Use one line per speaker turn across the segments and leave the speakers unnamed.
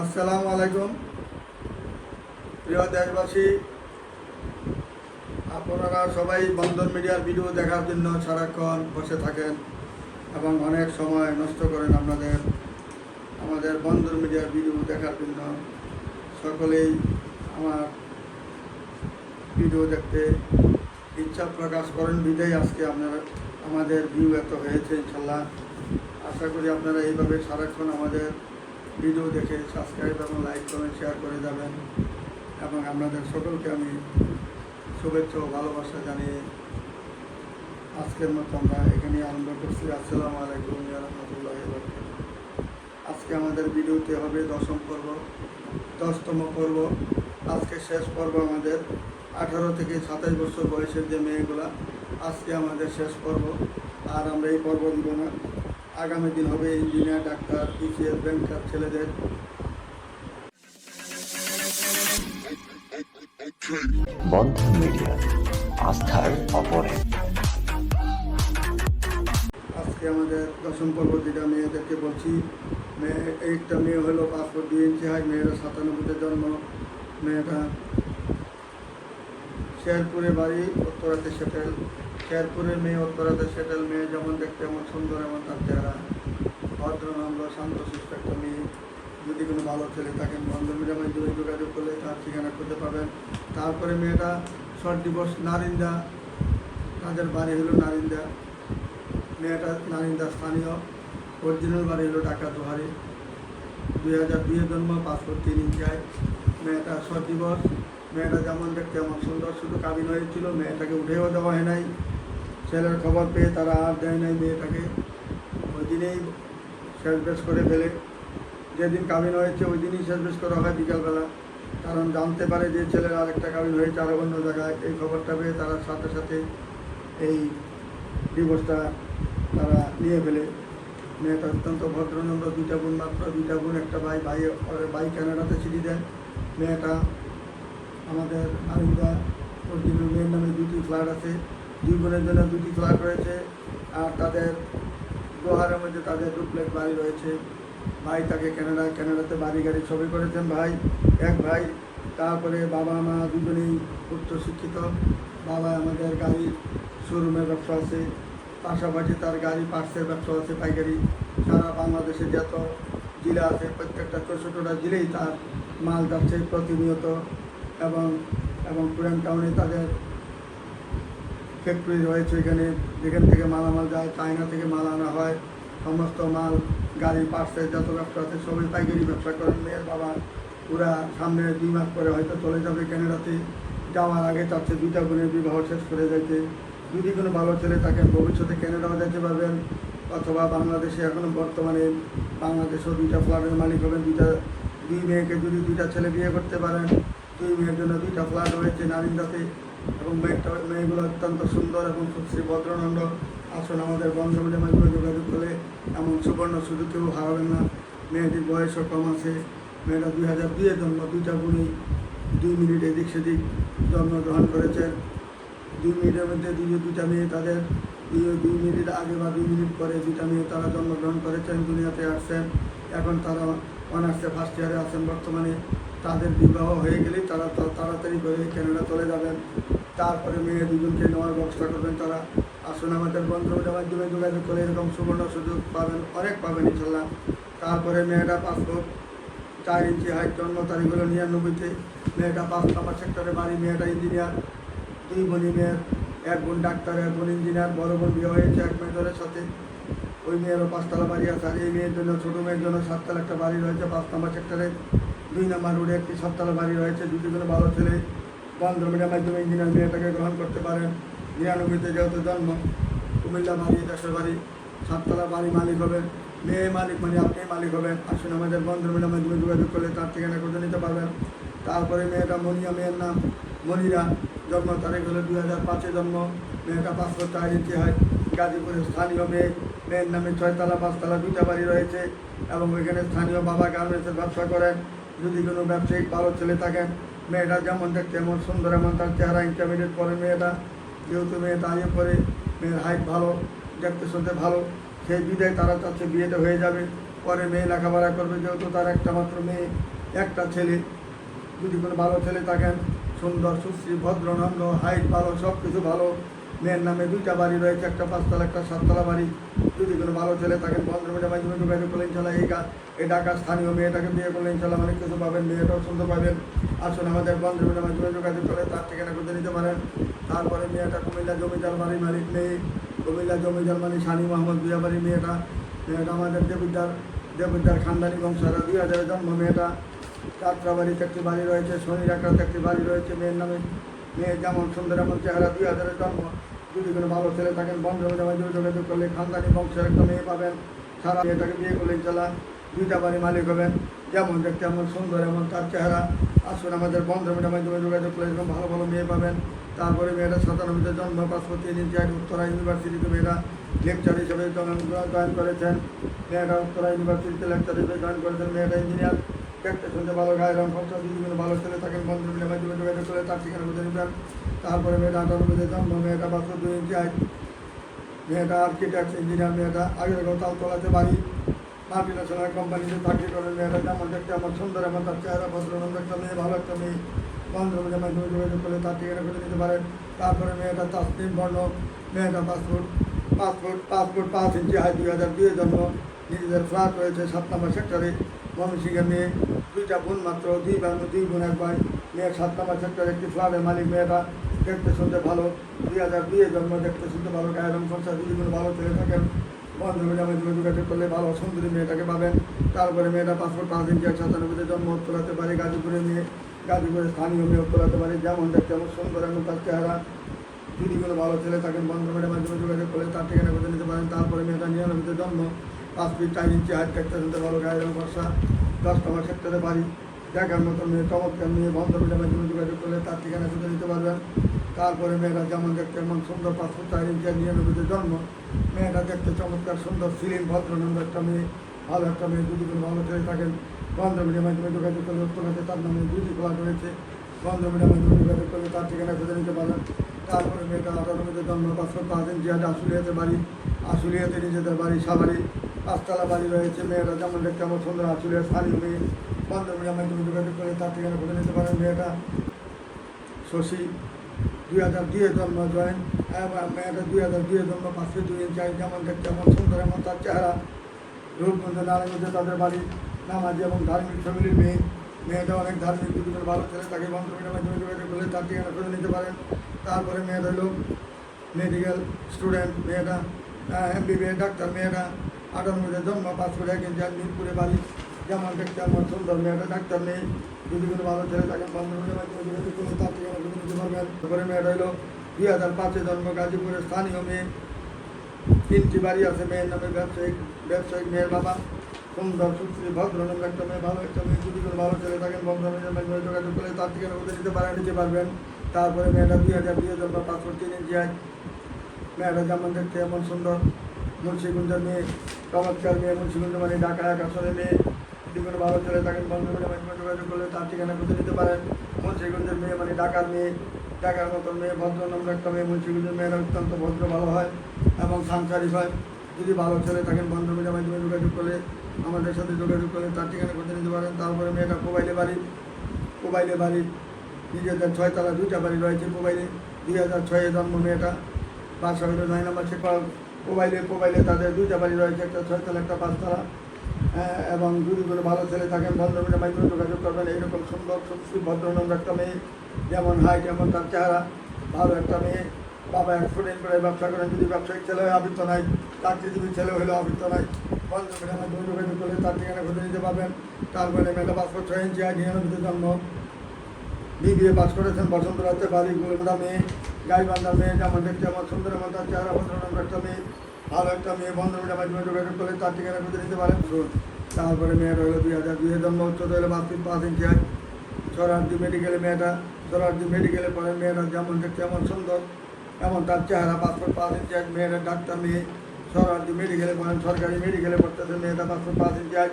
আসসালামু আলাইকুম। প্রিয় দেশবাসী, আপনারা সবাই বন্ধন মিডিয়ার ভিডিও দেখার জন্য সারাক্ষণ বসে থাকেন এবং অনেক সময় নষ্ট করেন আপনাদের। আমাদের বন্ধন মিডিয়ার ভিডিও দেখার জন্য সকলেই আমার ভিডিও দেখতে ইচ্ছা প্রকাশ করেন বিদায় আজকে আপনার, আমাদের ভিউ এত হয়েছে ইনশাল্লাহ। আশা করি আপনারা এইভাবে সারাক্ষণ আমাদের ভিডিও দেখে সাবস্ক্রাইব এবং লাইক কমেন্ট শেয়ার করে যাবেন। এবং আপনাদের সকলকে আমি শুভেচ্ছা ও ভালোবাসা জানিয়ে আজকের মতো আমরা এখানে আরম্ভ করছি। আসসালামু আলাইকুম রাহমাতুল্লাহি আজকে আমাদের ভিডিওতে হবে দশম পর্ব, দশতম পর্ব। আজকে শেষ পর্ব আমাদের আঠারো থেকে সাতাশ বছর বয়সের যে মেয়েগুলা, আজকে আমাদের শেষ পর্ব। আর আমরা এই পর্ব দিব না। আগামী দিন হবে ইঞ্জিনিয়ার ডাক্তার পিসিএস ব্যাংকার ছেলেদের।
বন্ধন মিডিয়া আস্থার অপরে।
আজকে আমাদের দশম পর্ব যেটা মেয়েদেরকে বলছি মেয়ে একটা মেয়ে হলো পাসপোর্ট দুই ইঞ্চি হয় মেয়েরা সাতানব্বইতে জন্ম মেয়েটা শেরপুরে বাড়ি উত্তরাতে সেটেল। শেরপুরের মেয়ে উত্তরাতে সেটেল মেয়ে যেমন দেখতে এমন সুন্দর এমন তার চেহারা ভদ্র ভদ্রনন্দ শান্ত, সুস্থ একটা মেয়ে। যদি কোনো ভালো ছেলে থাকেন বন্ধ মিডিয়ামে যদি যোগাযোগ করলে তার ঠিকানা খুঁজে পাবেন। তারপরে মেয়েটা শর্ট ডিভোর্স নারিন্দা, তাদের বাড়ি হলো নারিন্দা। মেয়েটা নারিন্দা স্থানীয়। অরিজিনাল বাড়ি হলো ঢাকা দোহারি। দুই হাজার দুইয়ে জন্ম, পাসপোর্ট তিন ইঞ্চিয়ায় মেয়েটা শর্ট দিবস মেয়েটা যেমন দেখতে এমন সুন্দর, শুধু কাবিন হয়েছিল, মেয়েটাকে উঠেও দেওয়া হয় নাই। ছেলের খবর পেয়ে তারা আর দেয় নাই মেয়েটাকে। ওই দিনেই শেষ বেশ করে ফেলে। যেদিন কাবিন হয়েছে, ওই দিনই শেষ বেশ করা হয় বিকালবেলা। কারণ জানতে পারে যে ছেলের আরেকটা কাবিন হয়েছে আরও অন্য জায়গায়। এই খবরটা পেয়ে তারা সাথে সাথে এই ডিভোর্সটা তারা নিয়ে ফেলে। মেয়েটা অত্যন্ত ভদ্রনম্র, দুইটা বোন মাত্র, দুইটা বোন, একটা ভাই। ভাই, ওর ভাই কানাডাতে চিঠি দেন মেয়েটা আমাদের আরিন্দা অরিজিনাল মেয়ের নামে দুটি ফ্ল্যাট আছে। দুই বোনের জন্য দুটি ফ্ল্যাট রয়েছে আর তাদের দোহারের মধ্যে তাদের ডুপ্লেক্স বাড়ি রয়েছে। ভাই তাকে কানাডা কানাডাতে বাড়ি গাড়ি ছবি করেছেন ভাই। এক ভাই, তারপরে বাবা, মা দুজনেই উচ্চ শিক্ষিত বাবা আমাদের গাড়ি শোরুমের ব্যবসা আছে। পাশাপাশি তার গাড়ি পার্সের ব্যবসা আছে পাইকারি। সারা বাংলাদেশে যত জেলা আছে, প্রত্যেকটা চৌষট্টিটা জেলেই তার মাল যাচ্ছে প্রতিনিয়ত। এবং এবং পুরান টাউনে তাদের ফ্যাক্টরি রয়েছে এখানে, যেখান থেকে মালামাল যায়, চায়না থেকে মাল আনা হয়, সমস্ত মাল, গাড়ি পার্সের যত ব্যবসা আছে, সবই পাইকারি ব্যবসা করেন মেয়ের বাবা, ওরা সামনে দুই মাস পরে হয়তো চলে যাবে ক্যানাডাতে। যাওয়ার আগে চাচ্ছে দুইটা বোনের বিবাহ শেষ করে যাইতে। যদি কোনো ভালো ছেলে থাকেন ভবিষ্যতে ক্যানাডাও যেতে পারবেন, অথবা বাংলাদেশে এখনও বর্তমানে বাংলাদেশেও দুইটা ফ্ল্যাটের মালিক হবেন, দুইটা, দুই মেয়েকে যদি দুইটা ছেলে বিয়ে করতে পারেন, দুই মেয়ের জন্য দুইটা ফ্ল্যাট রয়েছে নারিন্দাতে। এবং মেয়েটা, মেয়েগুলো অত্যন্ত সুন্দর এবং শ্রী ভদ্রনন্দ আসুন আমাদের বন্ধুদের মাধ্যমে যোগাযোগ করলে এমন সুবর্ণ সুযোগ কেউ হারাবেন না। মেয়েটির বয়সও কম আছে। মেয়েটা দুই হাজার দুইয়ের জন্ম, দুইটা গুণই দুই মিনিট এদিক সেদিক জন্মগ্রহণ করেছেন দুই মিনিটের মধ্যে দুই দুইটা মেয়ে তাদের দুই দুই মিনিট আগে বা দুই মিনিট পরে দুইটা মেয়ে তারা জন্মগ্রহণ করেছেন, দুনিয়াতে আসছেন। এখন তারা অনার্সে ফার্স্ট ইয়ারে আছেন বর্তমানে। তাদের বিবাহ হয়ে গেলেই তারা তাড়াতাড়ি করে ক্যানাডা চলে যাবেন। তারপরে মেয়ে দুজনকে নেওয়ার ব্যবস্থা করবেন তারা। আসুন, আমাদের বন্ধুদের মাধ্যমে যোগাযোগ করে এরকম সুবর্ণ সুযোগ পাবেন, অনেক পাবেন ইনশাল্লাহ। তারপরে মেয়েটা পাসপোর্ট, চার ইঞ্চি হাইট জন্ম তারিখ হলো নিরানব্বইতে। মেয়েটা পাঁচ নম্বর সেক্টরে বাড়ি মেয়েটা ইঞ্জিনিয়ার দুই বোনই মেয়ের, এক বোন ডাক্তার, এক বোন ইঞ্জিনিয়ার বড় বোন বিয়ে হয়েছে এক মেয়েদের সাথে। ওই মেয়েরও পাঁচতলা বাড়ি আছে। আর এই মেয়ের জন্য, ছোটো মেয়ের জন্য সাততলা একটা বাড়ি রয়েছে পাঁচ নম্বর সেক্টরে দুই নম্বর রোডে একটি সাততলা বাড়ি রয়েছে। দুটি করে ভালো ছেলে বন্ধ মিডিয়ার মাধ্যমে ইঞ্জিনিয়ার মেয়েটাকে গ্রহণ করতে পারেন। নিরানব্বইতে যেহেতু জন্ম, কুমিল্লা বাড়ি, দেশের বাড়ি, সাততলা বাড়ি মালিক হবেন, মেয়ে মালিক মানে আপনি মালিক হবেন। আসুন আমাদের বন্ধ মিডিয়ার মাধ্যমে যোগাযোগ করলে তার ঠিকানা খুঁজে নিতে পারবেন। তারপরে মেয়েটা মনিয়া, মেয়ের নাম মনিরা। জন্ম তারিখ হলো দুই হাজার পাঁচে জন্ম। মেয়েটা পাসপোর্ট ইঞ্চি হয়। গাজীপুরের স্থানীয় মেয়ে। মেয়ের নামে ছয়তলা, পাঁচতলা দুইটা বাড়ি রয়েছে এবং ওইখানে স্থানীয় বাবা গার্মেন্টসের ব্যবসা করেন। যদি কোনো ব্যবসায়িক ভালো ছেলে থাকেন মেয়েটা যেমন দেখতে এমন সুন্দর, এমন তার চেহারা ইন্টারমিডিয়েট করে মেয়েটা, যেহেতু মেয়ে দাঁড়িয়ে পরে, মেয়ের হাইট ভালো, দেখতে শুনতে ভালো, সেই বিদায় তারা চাচ্ছে বিয়েটা হয়ে যাবে। পরে মেয়ে লেখাপড়া করবে, যেহেতু তার একটা মাত্র মেয়ে, একটা ছেলে। যদি কোনো ভালো ছেলে থাকেন সুন্দর, সুশ্রী, ভদ্র, নম্র হাইট ভালো সব কিছু ভালো, মেয়ের নামে দুইটা বাড়ি রয়েছে, একটা পাঁচতলা, একটা সাততলা বাড়ি। যদি কোনো ভালো ছেলে থাকেন বন্ধুমের মাধ্যমে যোগাযোগ করলেন ইনশাল্লাহ এই এই ঢাকা স্থানীয় মেয়েটাকে বিয়ে করলেন, ইনশাল্লাহ অনেক কিছু পাবেন মেয়েটাও সুন্দর পাবেন। আসুন, আমাদের বন্ধুমের মাধ্যমে যোগাযোগ করে তার ঠিকানা খুঁজে নিতে পারেন। তারপরে মেয়েটা কুমিল্লা জমিদার বাড়ির মালিক মেয়ে কুমিল্লা জমিদার মালিক শানি মোহাম্মদ বিয়া বাড়ির মেয়েটা। মেয়েটা আমাদের দেবিদ্যার দেবিদ্যার খানদানি বংশের দুই হাজারের জন্ম মেয়েটা। যাত্রাবাড়িতে একটি বাড়ি রয়েছে, শনি রাখাতে একটি বাড়ি রয়েছে। মেয়ের নামে, মেয়ে যেমন সুন্দর, এমন চেহারা। দুই হাজারের জন্ম। যদি কোনো ভালো ছেলে থাকেন, বন্ধ মাঝে যোগাযোগ করলে খানদানি বংশের একটা মেয়ে পাবেন। সারা মেয়েটাকে বিয়ে করলে চালা, দুইটা বাড়ি মালিক হবেন। যেমন দেখতে এমন সুন্দর, এমন তার চেহারা। আসুন আমাদের বন্ধ মিডিয়ার মাধ্যমে যোগাযোগ করলে এরকম ভালো ভালো মেয়ে পাবেন। তারপরে মেয়েরা সাতানব্বইতে জন্ম পাসপোর্ট তিন উত্তরা ইউনিভার্সিটিতে মেয়েরা লেকচার হিসেবে জয়েন করেছেন। মেয়েরা উত্তরা ইউনিভার্সিটিতে লেকচার হিসেবে জয়েন করেছেন। মেয়েরা ইঞ্জিনিয়ার ভালো গায়ের রং খরচা যদি কোনো থাকেন বন্ধু মিলে মাধ্যমে যোগাযোগ করে, তার ঠিকানা বুঝে তারপরে মেয়েটা আটানব্বইতে জন্ম, মেয়েটা পাঁচশো দুই ইঞ্চি হাইট। মেয়েটা আর্কিটেক্ট ইঞ্জিনিয়ার মেয়েটা আগের কথা তোলাতে বাড়ি। মাল্টি ন্যাশনাল কোম্পানিতে চাকরি করেন মেয়েটা যেমন দেখতে আমার সুন্দর এমন তার চেহারা ভদ্রনন্দ একটা মেয়ে, ভালো একটা মেয়ে। বন্ধু মিলে মাধ্যমে যোগাযোগ করলে তার ঠিকানা খুঁজে নিতে পারেন। তারপরে মেয়েটা তাসলিম বর্ণ, মেয়েটা পাসপোর্ট পাসপোর্ট পাসপোর্ট পাঁচ ইঞ্চি হাই দুই হাজার দুই জন্ম। নিজেদের ফ্ল্যাট রয়েছে সাত নম্বর সেক্টরে ময়মনসিংহের মেয়ে দুইটা বোন মাত্র, দুই বোন দুই বোন এক মেয়ের সাত নম্বর সেক্টরে একটি ফ্ল্যাটের মালিক, মেয়েটা দেখতে শুনতে ভালো। দুই হাজার দুইয়ে জন্ম, দেখতে শুনতে ভালো গায়ের রং খরচা যদি কোনো ভালো ছেলে থাকেন বন্ধু মিলে আমি যোগাযোগ করলে ভালো, সুন্দরী মেয়েটাকে পাবেন। তারপরে মেয়েটা পাসপোর্ট পাঁচ ইঞ্চি এক সাতানব্বইতে জন্ম তোলাতে পারে গাজীপুরে মেয়ে গাজীপুরে স্থানীয় মেয়ে তোলাতে পারে যেমন দেখতে এমন সুন্দর এমন তার চেহারা। যদি কোনো ভালো ছেলে থাকেন বন্ধু মেয়েটার মাধ্যমে যোগাযোগ করলে তার ঠিকানা করে নিতে পারেন। তারপরে মেয়েটা নিরানব্বইতে জন্ম পাঁচ ফিট চার ইঞ্চি হাইট দেখতে শুনতে ভালো গায়ের রং বর্ষা। দশ নম্বর সেক্টরে বাড়ি দেখার মতো মেয়ে, চমৎকার মেয়ে, বন্ধু মেয়েটার মাধ্যমে যোগাযোগ করলে তার ঠিকানা খুঁজে নিতে পারবেন তারপরে মেয়েরা যেমন দেখতে এমন সুন্দর পাসপোর্ট চার ইঞ্চি নিরানব্বইতে জন্ম। মেয়েটা দেখতে চমৎকার, সুন্দর সিলিম ভদ্রনন্দ একটা মেয়ে, ভালো একটা মেয়ে, যদি কোনো ভালো ছেলে থাকেন বন্ধ মিডিয়ার মাধ্যমে যোগাযোগ করলে উত্তরাতে তার নামে দুটি ফ্ল্যাট রয়েছে। বন্ধ মিডিয়ার মাধ্যমে যোগাযোগ করলে তার ঠিকানা খুঁজে নিতে পারবেন। তারপরে মেয়েটা আঠারো আটানব্বইতে জন্ম পাসপোর্ট পাঁচ ইঞ্চি আর আশুলিয়াতে বাড়ি। আশুলিয়াতে নিজেদের বাড়ি সাবাড়ি পাঁচতলা বাড়ি রয়েছে মেয়েরা যেমন দেখতে আমার সুন্দর আশুলিয়া স্থানীয় মেয়ে বন্ধ মিডিয়ার মাধ্যমে যোগাযোগ করলে তার ঠিকানা খুঁজে নিতে পারেন মেয়েটা। শশী দুই হাজার দুইয়ে জন্ম জয়েন মেয়েটা দুই হাজার দুইয়ে জন্ম পাঁচশো দুই হাইট, যেমন দেখতে এমন সুন্দর এমন তার চেহারা। রূপগঞ্জ নারায়ণগঞ্জে তাদের বাড়ি নামাজি এবং ধার্মিক ফ্যামিলির মেয়ে। মেয়েটা অনেক ধার্মিক যদি ভালো ছেলে তাকে বন্ধুমিনের মাধ্যমে যোগাযোগ করলে তার ঠিকানা খুঁজে নিতে পারেন। তারপরে মেয়েটা হলো মেডিকেল স্টুডেন্ট মেয়েটা এমবিবিএস ডাক্তার মেয়েটা। আটানব্বইতে জন্ম পাঁচশো ইঞ্চ হাইট, মিরপুরে বাড়ি যেমন দেখতে আমার সুন্দর মেয়েটা ডাক্তার নেই। যদি কোনো ভালো ছেলে থাকে করলে তার পারবেন তারপরে মেয়েটা হলো দুই হাজার পাঁচে জন্ম গাজীপুরের স্থানীয় মেয়ে। তিনটি বাড়ি আছে মেয়ের নামে ব্যবসায়িক ব্যবসায়িক মেয়ের বাবা। সুন্দর সুশ্রী ভদ্র নামে একটা মেয়ে ভালো একটা মেয়ে। যদি কোনো ভালো ছেলে থাকেন মাধ্যমে যোগাযোগ করলে তার ঠিকানা ওদের নিতে পারেন নিতে পারবেন। তারপরে মেয়েটা দুই হাজার দুই জন্ম পাসপোর্ট তিন ইঞ্চি মেয়েটা যেমন দেখতে এমন সুন্দর। মুন্সিগঞ্জের মেয়ে চমৎকার মেয়ে মুন্সিগঞ্জ মানে ঢাকা আসলে মেয়ে যদি কোনো ভালো ছেলে থাকেন বন্ধনের মাধ্যমে যোগাযোগ করলে তার ঠিকানা কোথায় নিতে পারেন। মুন্সিগঞ্জের মেয়ে মানে ঢাকার মেয়ে। ঢাকার মতন মেয়ে, ভদ্র, নম্র একটা মেয়ে। মুন্সিগঞ্জের মেয়েরা অত্যন্ত ভদ্র, ভালো হয় এবং সাংসারিক হয়। যদি ভালো ছেলে থাকেন, বন্ধ মিডিয়ার মাধ্যমে যোগাযোগ করলে আমাদের সাথে যোগাযোগ করলে তার ঠিকানা কোথায় নিতে পারেন। তারপরে মেয়েটা মোবাইলে বাড়ি মোবাইলে বাড়ি, নিজেদের ছয়তলা দুইটা বাড়ি রয়েছে মোবাইলে। দুই হাজার ছয়ে জন্ম মেয়েটা। বাসা হলো নয় নম্বর সে মোবাইলে মোবাইলে তাদের দুইটা বাড়ি রয়েছে, একটা ছয়তলা, একটা পাঁচতলা। এবং যদি কোনো ভালো ছেলে থাকেন মিডিয়ার মাধ্যমে যোগাযোগ করবেন, এইরকম সুন্দর সুশ্রী একটা মেয়ে, যেমন হাই, যেমন তার চেহারা, ভালো একটা মেয়ে, বাবা এক্সপোর্টেন্ট করে ব্যবসা করেন, যদি ব্যবসায়িক ছেলে হয় আবৃত্ত নাই চাকরিজীবী ছেলে হলেও আবৃত্ত নাই মিডিয়ার মাধ্যমে যোগাযোগ করলে তার ঠিকানা খুঁজে নিতে পারবেন। তারপরে মেয়েটা পাসপোর্ট ছয় ইঞ্চি নিরানব্বইতে জন্ম। বিবিএ পাস করেছেন বসন্ত রাতে বাড়ি মেয়ে। গাইবান্ধা মেয়ে যেমন দেখতে আমার সুন্দর এমন তার চেহারা ভদ্রনম্র একটা মেয়ে, ভালো একটা মেয়ে, বন্ধ মিডিয়ার মাধ্যমে যোগাযোগ করলে তার ঠিকানা খুঁজে নিতে পারেন। তারপরে মেয়েটা হলো দুই হাজার দুইয়ের জন্ম, উচ্চতা হলো ফিট পাঁচ ইঞ্চি হয় সরার্দি মেডিকেলে মেয়েটা, সরার্দি মেডিকেলে পরে মেয়েটা যেমন দেখতে এমন সুন্দর, এমন তার চেহারা পাসপোর্ট পাঁচ ইঞ্চি এক মেয়েটা ডাক্তার মেয়ে, সরার্দি মেডিকেলে পড়েন, সরকারি মেডিকেলে পড়তেছে মেয়েটা পাসপোর্ট পাঁচ ইঞ্চি এক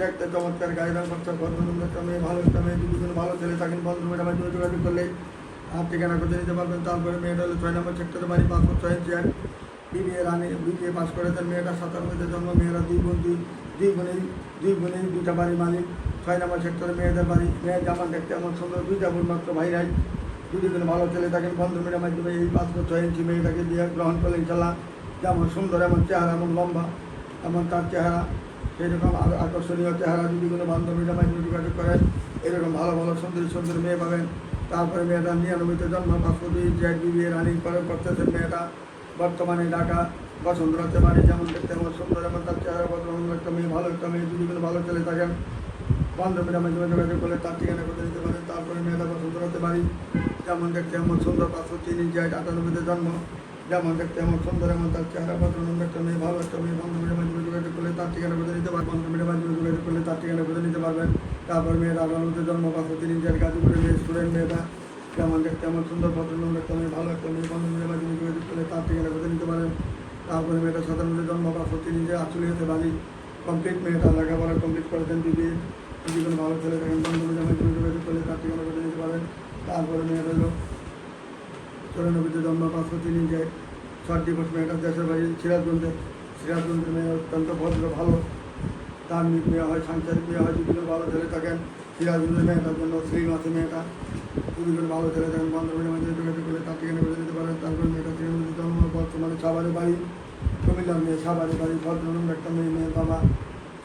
দেখতে চমৎকার গাড়ি রং করছে ভদ্রনন্দ একটা মেয়ে, ভালো একটা মেয়ে যদি কোনো ভালো ছেলে থাকেন, বন্ধু মেয়েটা যোগাযোগ করলে আর ঠিকানা করতে নিতে পারবেন। তারপরে মেয়েটা হলো ছয় নম্বর সেক্টরে বাড়ি পাসপোর্ট ছয় এক বিবিএ রানি বিবিএ পাস করেছেন। মেয়েটা সাতানব্বইতে জন্ম। মেয়েরা দুই বোন, দুই দুই বোনেই দুই বোনেই দুইটা বাড়ি মালিক। ছয় নম্বর সেক্টরে মেয়েদের বাড়ি। মেয়ের জামা দেখতে এমন সুন্দর, দুইটা বোন মাত্র ভাইরাই যদি কোনো ভালো ছেলে থাকেন। বন্ধু মেয়ের মাধ্যমে এই বছর ছয় ইঞ্চি মেয়েটাকে বিয়ে গ্রহণ করলে ইনশাল্লাহ যেমন সুন্দর, এমন চেহারা, এমন লম্বা, এমন তার চেহারা। সেরকম আ- আকর্ষণীয় চেহারা যদি কোনো বান্ধবীরা মাধ্যমে যোগাযোগ করেন, এরকম ভালো ভালো, সুন্দরী, সুন্দর মেয়ে পাবেন। তারপরে মেয়েটা নিরানব্বইতে জন্ম পাঁচপতি জেড বিবি রানিং করে করতেছে মেয়েটা। বর্তমানে ঢাকা বসন্তরাতে বাড়ি, যেমন দেখতে আমার সুন্দর এবং তার চেহারা বর্তমান একটা মেয়ে, ভালো একটা মেয়ে যদি ভালো চলে থাকেন বান্ধবীরা মাধ্যমে যোগাযোগ করলে তার ঠিকানা করে দিতে পারেন তারপরে মেয়েটা বসন্তরাতে বাড়ি, যেমন দেখতে আমার সুন্দর তিন ইঞ্চি আটানব্বইতে জন্ম। যেমন দেখতে এমন সুন্দর, এমন তার চেহারা বদল একটা মেয়ে ভালো, একটা মেয়ে বান্ধবীরা মাধ্যমে যোগাযোগ করলে তার ঠিকানা করে নিতে পারবেন। বান্ধবীরা মাধ্যমে যোগাযোগ করলে তার ঠিকানা করে নিতে পারবেন। তারপর মেয়েটা আটানব্বইতে জন্ম পাঁচশো তিন ইঞ্চি হাইট গাজীপুরের মেয়ে স্টুডেন্ট মেয়েটা যেমন দেখতে এমন সুন্দর ভদ্রলোক একটা মেয়ে ভালো, একটা মেয়ে বান্ধবীরা মাধ্যমে যোগাযোগ করলে তার ঠিকানা করে নিতে পারেন। তারপরে মেয়েটা সাধারণত জন্ম পাঁচশো তিন ইঞ্চি আচুলি হতে বাড়ি কমপ্লিট মেয়েটা লেখাপড়া কমপ্লিট করেছেন দিদি। কোনো ভালো ছেলে থাকেন বান্ধবীদের মাধ্যমে যোগাযোগ করলে তার ঠিকানা করে নিতে পারেন। তারপরে মেয়েটা হলো চৌরানব্বইতে জন্ম পাঁচশো তিন ইঞ্চি ছট দিবস মেয়েটা দেশের বাড়ি সিরাজগঞ্জের সিরাজগঞ্জের মেয়ে অত্যন্ত ভদ্র, ভালো। ধার্মিক মেয়ে হয়, সাংসারিক মেয়ে হয় কোনো ভালো ছেলে থাকেন। সিরাজগঞ্জের মেয়েটার জন্য শ্রীমাসি মেয়েটা। যদি কোনো ভালো ছেলে থাকেন বান্ধবীদের মাধ্যমে যোগাযোগ করলে তার ঠিকানা করে দিতে পারেন। তারপরে মেয়েটা শ্রীমন্দির জন্ম, বর্তমানে সাবারে বাড়ি। কুমিল্লার মেয়ে সাবারে বাড়ি ভদ্রনম একটা মেয়ে, মেয়ের বাবা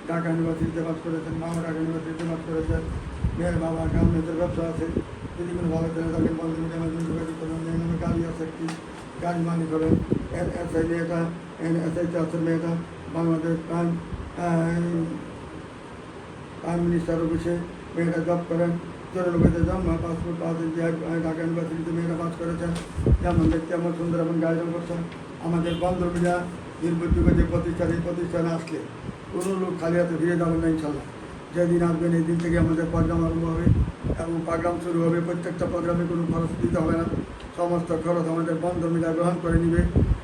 ঢাকা ইউনিভার্সিটিতে বাস করেছেন মামা ঢাকা ইউনিভার্সিটিতে বাস করেছেন। মেয়ের বাবা গার্মেন্টের ব্যবসা আছে। যদি কোনো ভালো ছেলে থাকেন বান্ধবীদের মাধ্যমে যোগাযোগ নামে গাড়ি আছে একটি। মালিক হবেন এন এস আই মেয়েটা এস আই চাষের মেয়েটা বাংলাদেশ প্রাইম প্রাইম মিনিস্টার অফিসে মেয়েরা জব করেন। চৌরানব্বইতে জন্ম পাসপোর্ট পাস ঢাকা ইউনিভার্সিটিতে মেয়েরা পাস করেছেন যেমন দেখতে এমন সুন্দর এবং গাইডন করছেন আমাদের বান্ধবীরা নির্ভরযোগ্য যে প্রতিষ্ঠান এই প্রতিষ্ঠানে আসলে কোনো লোক খালি হাতে ফিরে যাবেন না ইনশাল্লাহ। যেদিন আসবেন এই দিন থেকে আমাদের প্রোগ্রাম আরম্ভ হবে এবং প্রোগ্রাম শুরু হবে। প্রত্যেকটা প্রোগ্রামে কোনো খরচ দিতে হবে না। সমস্ত খরচ আমাদের বন্ধমীরা গ্রহণ করে নিবে।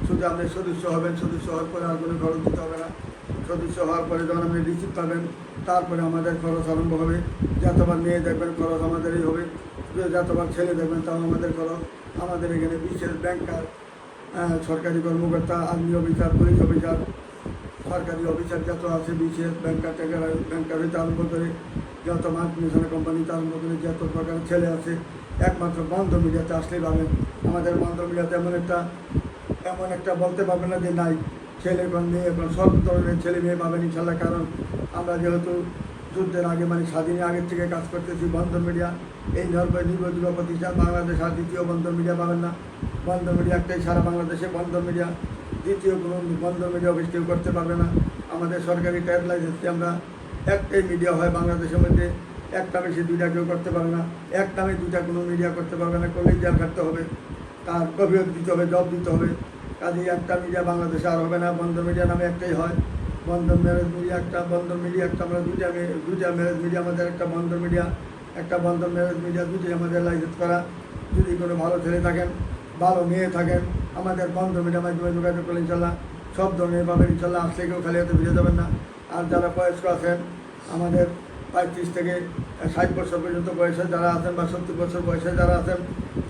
শুধু আপনি সদস্য হবেন, সদস্য হওয়ার পরে আর কোনো খরচ দিতে হবে না। সদস্য হওয়ার পরে যখন আপনি রিসিভ পাবেন, তারপরে আমাদের খরচ আরম্ভ হবে। যতবার মেয়ে দেখবেন খরচ আমাদেরই হবে। যতবার ছেলে দেখবেন তাও আমাদের খরচ। আমাদের এখানে বিশেষ ব্যাংকার সরকারি কর্মকর্তা, আর্মি অফিসার পুলিশ অফিসার সরকারি অফিসার যত আছে, বিশেষ ব্যাংকার থেকে ব্যাংকার হইতে আরম্ভ করে, যত মাল্টিনেশনাল কোম্পানিতে আরম্ভ করে, যত প্রকার ছেলে আছে, একমাত্র বন্ধ মিডিয়াতে আসলেই পাবেন। আমাদের বন্ধ মিডিয়াতে এমন একটা এমন একটা বলতে পারবেন না যে নাই, ছেলে এবং মেয়ে এবং সব ধরনের ছেলে মেয়ে পাবেন ইনশাল্লাহ কারণ আমরা যেহেতু যুদ্ধের আগে মানে স্বাধীনের আগের থেকে কাজ করতেছি বন্ধ মিডিয়া, এই ধর্ম নির্ভরযোগ্য প্রতিষ্ঠান বাংলাদেশ আর দ্বিতীয় বন্ধ মিডিয়া পাবেন না। বন্ধ মিডিয়া একটাই, সারা বাংলাদেশে বন্ধ মিডিয়া। দ্বিতীয় কোনো বন্ধ মিডিয়া অফিস কেউ করতে পারবে না। আমাদের সরকারি ট্যাগ লাইসেন্সে আমরা একটাই মিডিয়া হয় বাংলাদেশের মধ্যে এক নামে সে দুইটা কেউ করতে পারবে না এক নামে দুইটা কোনো মিডিয়া করতে পারবে না করলেই জেল খাটতে হবে, তার কবিয়ত দিতে হবে জব দিতে হবে। কাজেই একটা মিডিয়া বাংলাদেশে আর হবে না, বন্ধ মিডিয়া নামে একটাই হয়। বন্ধন ম্যারেজ মিডিয়া একটা বন্ধন মিডিয়া একটা, আমরা দুইটা দুইটা ম্যারেজ মিডিয়া আমাদের একটা বন্ধন মিডিয়া একটা বন্ধন ম্যারেজ মিডিয়া দুইটাই আমাদের লাইসেন্স করা। যদি কোনো ভালো ছেলে থাকেন, ভালো মেয়ে থাকেন আমাদের মিডিয়া মাধ্যমে যোগাযোগ করলে ইনশাল্লাহ সব ধরনের পাবেন, ইনশাল্লাহ। আসলে কেউ খালি হাতে ফিরে যাবেন না। আর যারা বয়স্ক আছেন, আমাদের পঁয়ত্রিশ থেকে ষাট বছর পর্যন্ত বয়সে যারা আছেন বা সত্তর বছর বয়সে যারা আছেন,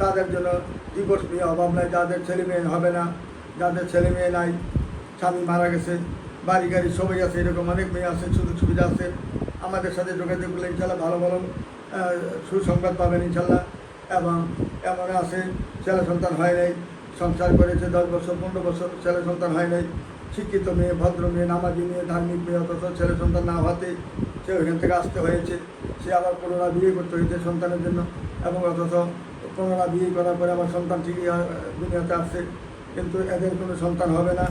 তাদের জন্য ডিভোর্স নিয়ে অভাব নাই। যাদের ছেলে মেয়ে হবে না, যাদের ছেলে মেয়ে নাই, স্বামী মারা গেছে, বাড়ি গাড়ি সবাই আছে, এরকম অনেক মেয়ে আছে, সুযোগ সুবিধা আছে। আমাদের সাথে যোগাযোগ করলে ইনশাল্লাহ ভালো ভালো সুসংবাদ পাবেন ইনশাল্লাহ। এবং এমন আছে, ছেলে সন্তান হয় নাই সংসার করেছে দশ বছর, পনেরো বছর, ছেলে সন্তান হয় নাই। শিক্ষিত মেয়ে, ভদ্র মেয়ে, নামাজি মেয়ে, ধার্মিক মেয়ে, অথচ ছেলে সন্তান না হওয়াতে সে ওইখান থেকে আসতে হয়েছে। সে আবার পুনরায় বিয়ে করতে হয়েছে সন্তানের জন্য এবং অথচ পুনরায় বিয়ে করার পরে আমার সন্তান ঠিকই দুনিয়াতে আসছে কিন্তু এদের কোনো সন্তান হবে না।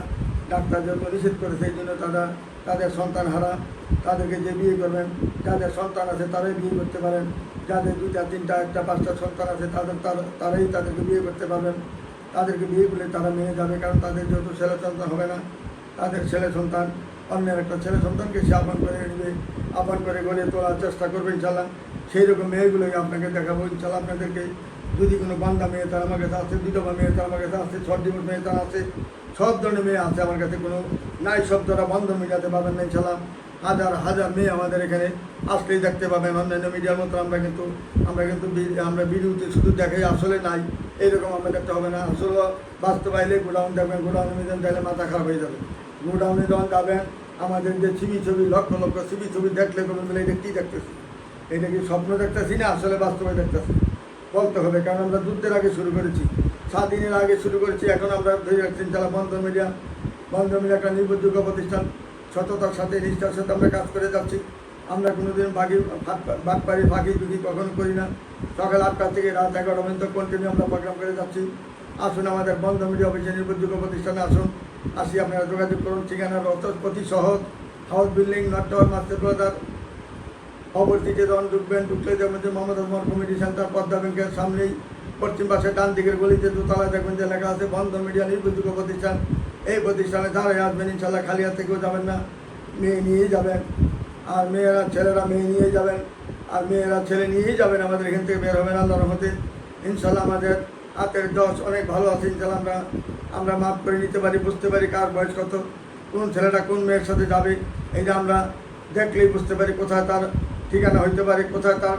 ডাক্তার যখন নিষেধ করে সেই জন্য তারা তাদের সন্তান হারা। তাদেরকে যে বিয়ে করবেন, যাদের সন্তান আছে তারাই বিয়ে করতে পারেন। যাদের দুটা তিনটা, একটা, পাঁচটা সন্তান আছে তাদের, তার- তারাই তাদেরকে বিয়ে করতে পারবেন। তাদেরকে বিয়ে করলে তারা মেনে যাবে, কারণ তাদের যেহেতু ছেলে সন্তান হবে না, তাদের ছেলে সন্তান, অন্যের একটা ছেলে সন্তানকে সে আপন করে নেবে আপন করে গড়ে তোলার চেষ্টা করবে ইনশাল্লাহ সেই রকম মেয়েগুলোকে আপনাকে দেখাবো ইনশাল্লাহ আপনাদেরকে। যদি কোনো বান্দা মেয়ে তার আমার কাছে আছে বিধবা মেয়ে তার আমার কাছে আছে ছট দিবস মেয়ে তার আছে সব ধরনের মেয়ে আছে আমার কাছে কোনো। নাই সব ধরা বন্ধ মিডিয়াতে পাবেন না ইনশাল্লাহ হাজার হাজার মেয়ে আমাদের এখানে আসলেই দেখতে পাবেন অন্যান্য মিডিয়ার মতো আমরা কিন্তু আমরা কিন্তু আমরা ভিডিওতে শুধু দেখাই আসলে নাই। এইরকম আমরা দেখতে হবে না। আসলে বাস্তবাইলে গোডাউন দেখবেন, গোডাউনে মিজান দেখলে মাথা খারাপ হয়ে যাবে। গোডাউনে যখন যাবেন, আমাদের যে ছবি ছবি, লক্ষ লক্ষ ছবি ছবি দেখলে কোনো মিলে এটা কী দেখতেছি? এটা কি স্বপ্ন দেখতেছি না আসলে বাস্তবে দেখতেছি? বলতে হবে, কারণ আমরা যুদ্ধের আগে শুরু করেছি। সাত দিনের আগে শুরু করেছি, এখন আমরা ধরে রাখছি যারা বন্ধন মিডিয়া বন্ধন মিডিয়া একটা নির্ভরযোগ্য প্রতিষ্ঠান সততার সাথে নিষ্ঠার সাথে আমরা কাজ করে যাচ্ছি। আমরা কোনোদিন বাকি বাটপাড়ি ফাঁকি ঝুঁকি কখনো করি না। সকাল আটটা থেকে রাত এগারোটা পর্যন্ত কন্টিনিউ আমরা প্রোগ্রাম করে যাচ্ছি। আসুন আমাদের বন্ধ মিডিয়া অফিসে নির্ভরযোগ্য প্রতিষ্ঠানে আসুন। আসি আপনারা যোগাযোগ করুন। ঠিকানার অত অতি সহজ, house building not master brother অবস্থিতে যখন ঢুকবেন। ঢুকলে দেখবেন যে মোহাম্মদ আজমর কমিটি সেন্টার, পদ্মা ব্যাংকের সামনেই। পশ্চিম পাশে ডান দিকের গলিতে দোতলায় দেখবেন যে লেখা আছে, বন্ধ মিডিয়া নির্ভরযোগ্য প্রতিষ্ঠান। এই প্রতিষ্ঠানে যারাই আসবেন, ইনশাল্লাহ খালি হাত থেকেও যাবেন না। মেয়ে নিয়েই যাবেন। আর মেয়েরা, ছেলেরা মেয়ে নিয়ে যাবেন। আর মেয়েরা, ছেলে নিয়েই যাবেন। আমাদের এখান থেকে বের হবেন আল্লাহর রহমতে। ইনশাল্লাহ আমাদের হাতের দশ অনেক ভালো আছে, ইনশাল্লাহ আমরা আমরা মাফ করে নিতে পারি, বুঝতে পারি কার বয়স কত, কোন ছেলেটা কোন মেয়ের সাথে যাবে এইটা আমরা দেখলেই বুঝতে পারি কোথায় তার ঠিকানা হইতে পারে, কোথায় তার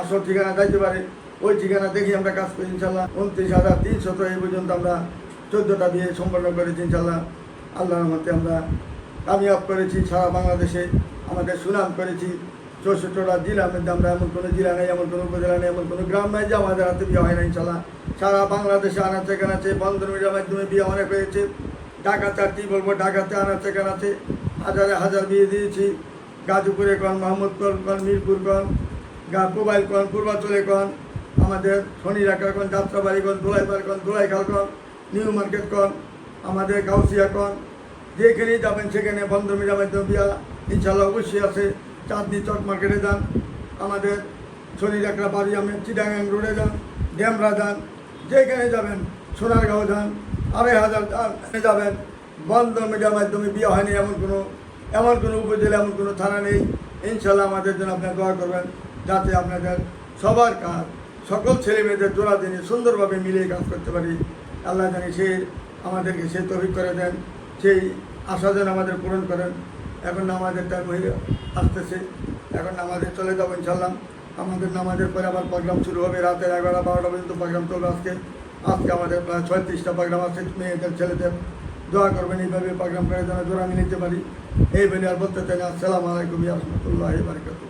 আসল ঠিকানা যাইতে পারে। ওই ঠিকানা দেখি আমরা কাজ করি, ইনশাল্লাহ। উনত্রিশ হাজার তিনশত এই পর্যন্ত আমরা চোদ্দোটা বিয়ে সম্পন্ন করেছি ইনশাল্লাহ আল্লাহর মতে আমরা কামিয়াব করেছি, সারা বাংলাদেশে আমাদের সুনাম করেছি। চৌষট্টিটা জেলার মধ্যে আমরা এমন কোনো জেলা নেই, এমন কোনো উপজেলা নেই, এমন কোনো গ্রাম নাই যে আমাদের হাতে বিয়ে হয় না ইনশাল্লাহ সারা বাংলাদেশে আনাচে কানাচে বন্ধন মিডিয়ার মাধ্যমে বিয়ে অনেক হয়েছে। ঢাকাতে আর কী বলব, ঢাকাতে আনাচে কানাচে হাজারে হাজার বিয়ে দিয়েছি। গাজীপুরে কন, মোহাম্মদপুর কন, মিরপুর কন, গা মোবাইল কন, পূর্বাচলে কন, আমাদের শনিরাকা কন, যাত্রাবাড়ি কন দোলাইপাড় কন দোলাইখাল কন। নিউ মার্কেট কন, আমাদের গাউসিয়া কন, যেখানেই যাবেন সেখানে বন্ধ মিডিয়ার মাধ্যমে বিয়া ইনশাল্লাহ অবশ্যই আছে, চাঁদনি চক মার্কেটে যান, আমাদের শনিরাকড়া বাড়ি আমি চিটাগাং রোডে যান ড্যামরা যান, যেখানে যাবেন সোনারগাঁও যান, আড়াই হাজার যাবেন বন্ধ মিডিয়ার মাধ্যমে বিয়ে হয়নি এমন কোনো এমন কোনো উপজেলা, এমন কোনো থানা নেই ইনশাল্লাহ আমাদের জন্য আপনারা দোয়া করবেন, যাতে আপনাদের সবার কাজ, সকল ছেলে মেয়েদের জোড়া দিনে সুন্দরভাবে মিলিয়ে কাজ করতে পারি। আল্লাহ জানি সে আমাদেরকে সে তফিক করে দেন, সেই আশা যেন আমাদের পূরণ করেন। এখন নামাজের টাইম হয়ে আসতেছে। এখন নামাজে চলে যাব ইনশাল্লাহ আমাদের নামাজের পরে আবার প্রোগ্রাম শুরু হবে রাতের এগারোটা, বারোটা পর্যন্ত প্রোগ্রাম চলবে আজকে। আজকে আমাদের প্রায় ছয়ত্রিশটা প্রোগ্রাম আছে মেয়েদের, ছেলেদের। দোয়া করবেন, এইভাবে প্রোগ্রাম করে যেন জোড়া মিলে নিতে পারি। এই বলে আর বলতে চাই আসসালামু আলাইকুম রহমতুল্লাহ বারকাতুহ।